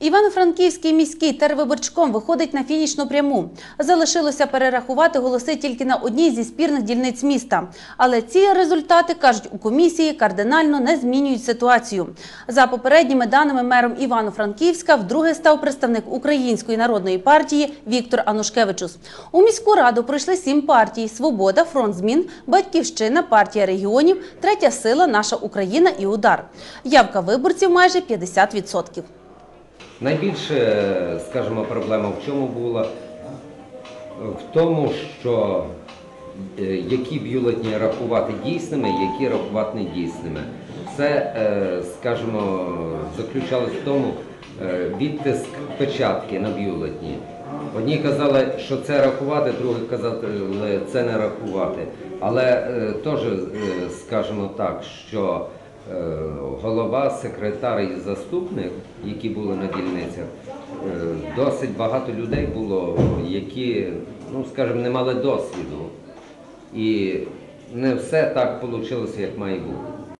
Івано-Франківський міський тервиборчком виходить на фінішну пряму. Залишилося перерахувати голоси тільки на одній зі спірних дільниць міста. Але ці результати, кажуть у комісії, кардинально не змінюють ситуацію. За попередніми даними мером Івано-Франківська, вдруге став представник Української народної партії Віктор Анушкевичус. У міську раду прийшли сім партій: Свобода, Фронт змін, Батьківщина, партія регіонів, Третя сила, Наша Україна і Удар. Явка виборців майже 50%. Найбільше, скажімо, проблема в чому була? В тому, що е, які бюлетні рахувати дійсними, які рахувати недійсними. Це, е, скажімо, заключалось в тому е, відтиск печатки на бюлетні. Одні казали, що це рахувати, другі казали, це не рахувати. Але теж, скажімо так, що голова, секретар і заступник, які були на дільницях, е, досить багато людей було, які, ну скажімо, не мали досвіду. І не все так вийшло, як має бути.